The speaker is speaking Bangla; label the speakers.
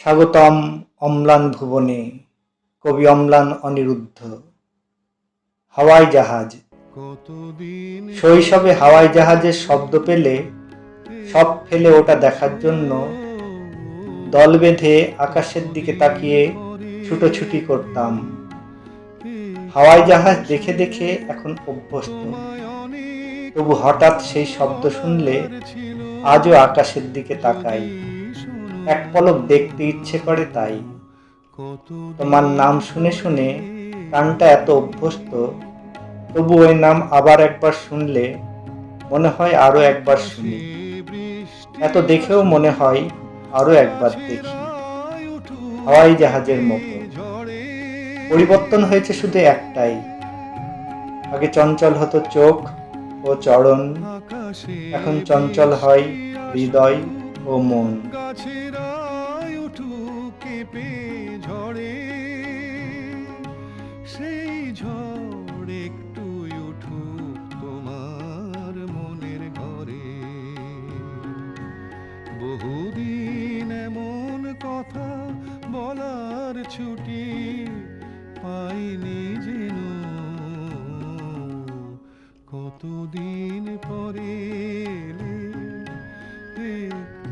Speaker 1: স্বাগতম অম্লান ভুবনে কবি অম্লান অনিরুদ্ধ। হাওয়াই জাহাজ। শৈশবে হাওয়াই জাহাজের শব্দ পেলে সব ফেলে ওটা দেখার জন্য দল বেঁধে আকাশের দিকে তাকিয়ে ছুটোছুটি করতাম। হাওয়াই জাহাজ দেখে দেখে এখন অভ্যস্ত। তবু হঠাৎ সেই শব্দ শুনলে আজও আকাশের দিকে তাকাই। এক পলক দেখতে ইচ্ছে করে তাই। তোমার নাম শুনে শুনে কানটা এত অভ্যস্ত, তবু ওই নাম আবার একবার শুনলে মনে হয় আরও একবার শুনি। এত দেখেও মনে হয় আরও একবার দেখি। হাওয়াই জাহাজের মতো। পরিবর্তন হয়েছে শুধু একটাই। আগে চঞ্চল হতো চোখ ও চরণ, এখন চঞ্চল হয় হৃদয়। ও মন।
Speaker 2: উঠুক কেঁপে ঝড়ে, সেই ঝড় একটু উঠু তোমার মনের ঘরে। বহুদিন এমন কথা বলার ছুটি পাইনি যেন। কতদিন পরে